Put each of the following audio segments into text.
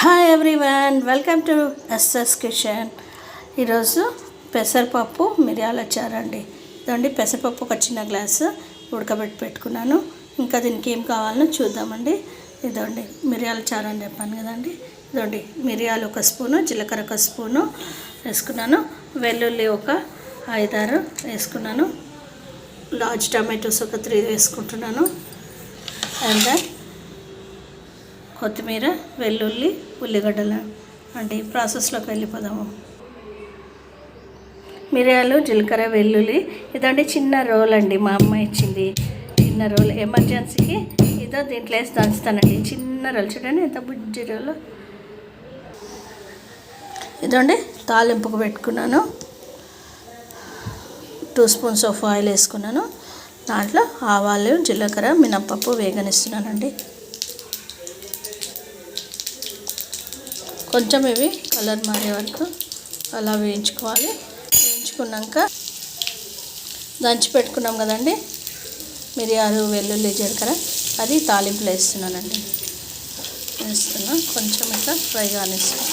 Hi everyone welcome to SS kitchen ఈరోజు పెసరపప్పు మిరియాల చారండి ఇదండి పెసరపప్పు ఒక చిన్న గ్లాసు ఉడకబెట్టి పెట్టుకున్నాను. ఇంకా దీనికి ఏం కావాలో చూద్దామండి. ఇదండి మిరియాల చారు అని చెప్పాను కదండి. ఇదండి మిరియాలు ఒక స్పూను జీలకర్ర ఒక స్పూను వేసుకున్నాను. వెల్లుల్లి ఒక ఐదారు వేసుకున్నాను. లార్జ్ టమాటోస్ ఒక త్రీ వేసుకుంటున్నాను. అండ్ దెన్ కొత్తిమీర వెల్లుల్లి ఉల్లిగడ్డలు అంటే ఈ ప్రాసెస్లోకి వెళ్ళిపోదాము. మిరియాలు జీలకర్ర వెల్లుల్లి ఇదంటే చిన్న రోల్ అండి మా అమ్మ ఇచ్చింది. చిన్న రోల్ ఎమర్జెన్సీకి ఇదో దీంట్లో వేసి దంచుతానండి. చిన్న రోల్ చూడండి ఎంత బుజ్జి రోల్. ఇదండి తాలింపుకు పెట్టుకున్నాను. టూ స్పూన్స్ ఆఫ్ ఆయిల్ వేసుకున్నాను. దాంట్లో ఆవాలు జీలకర్ర మినప్పప్పు వేగనిస్తున్నానండి. కొంచెం ఇవి కలర్ మారే వరకు అలా వేయించుకోవాలి. వేయించుకున్నాక దంచి పెట్టుకున్నాం కదండి. మిరియాలు వెల్లుల్లి జీలకర్ర అది తాలింపులో వేస్తున్నానండి. వేస్తున్నా. కొంచెం ఇట్లా ఫ్రై కానిస్తాం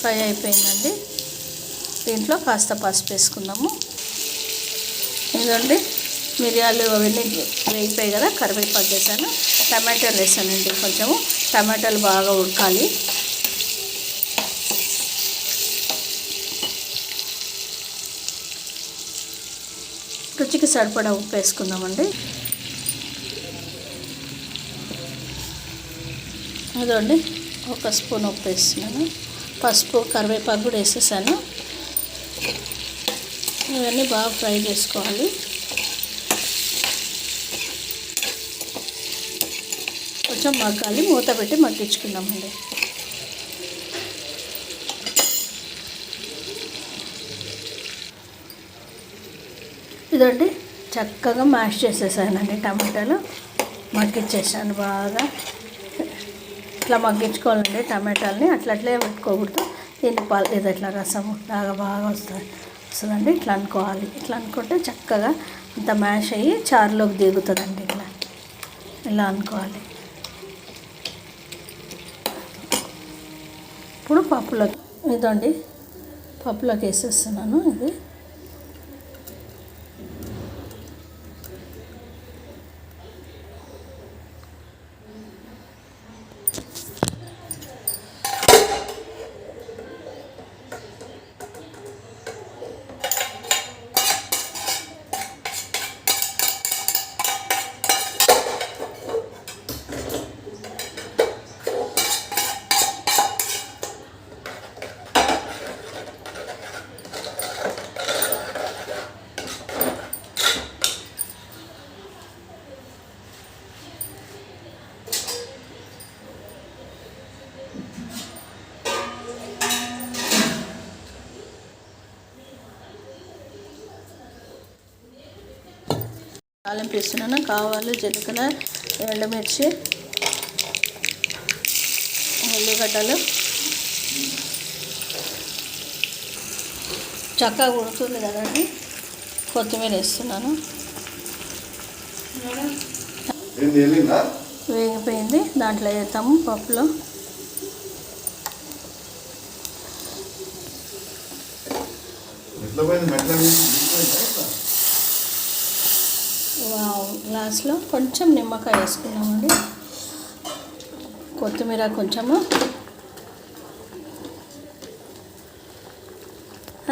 ఫ్రై అయిపోయిందండి. దీంట్లో కాస్త పసుపు వేసుకుందాము. ఇదండి మిరియాలు అవన్నీ వేగిపోయి కదా కరివేపాకు వేసాను. టమాటాలు వేసానండి కొంచెము. టమాటాలు బాగా ఉడకాలి. రుచికి సరిపడా ఉప్పు వేసుకుందామండి. అదండి ఒక స్పూన్ ఉప్పు వేస్తున్నాను. పసుపు కరివేపాకు కూడా వేసేసాను. ఇవన్నీ బాగా ఫ్రై చేసుకోవాలి. కొంచెం మగ్గాలి మూత పెట్టి మగ్గించుకుందామండి. ఇదండి. చక్కగా మ్యాష్ చేసేసానండి టమాటాలు. మగ్గించేసాను బాగా. ఇట్లా మగ్గించుకోవాలండి టమాటాలని. అట్లా అట్లే పెట్టుకోకూడదు. దీన్ని పాలు ఇది ఇట్లా రసం బాగా బాగా వస్తుంది. వస్తుందండి. ఇట్లా అనుకోవాలి. ఇట్లా అనుకుంటే చక్కగా అంత మ్యాష్ అయ్యి చారులోకి దిగుతుందండి ఇట్లా. ఇలా అనుకోవాలి. ఇప్పుడు పప్పులోకి ఇదండి. పప్పులోకి వేసేస్తున్నాను ఇది. తాలింపు వేస్తున్నాను కావాలి జీలకర్ర ఎండుమిర్చి ఉల్లిగడ్డలు. చక్కగా ఉడుతుంది కదండి. కొత్తిమీర వేస్తున్నాను. వేగిపోయింది. దాంట్లో వేస్తాము పప్పులో. గ్లాస్లో కొంచెం నిమ్మకాయ వేసుకున్నామండి కొత్తిమీర కొంచెము.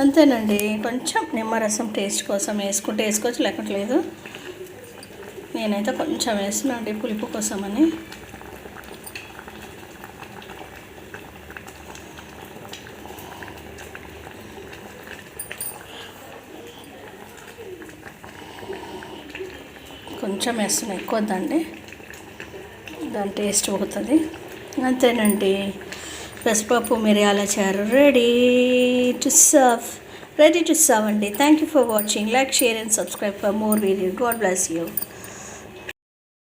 అంతేనండి కొంచెం నిమ్మరసం టేస్ట్ కోసం వేసుకుంటే వేసుకోవచ్చు లేకపోతే లేదు. నేనైతే కొంచెం వేస్తున్నాండి పులుపు కోసమని. కొంచెం వేస్తున్నాను ఎక్కువ వద్దండి. దాని టేస్ట్ పోతుంది. అంతేనండి పెసపప్పు మిరియాల చారు ready to serve. Ready to serve అండి. Thank you for watching like share and subscribe for more video God bless you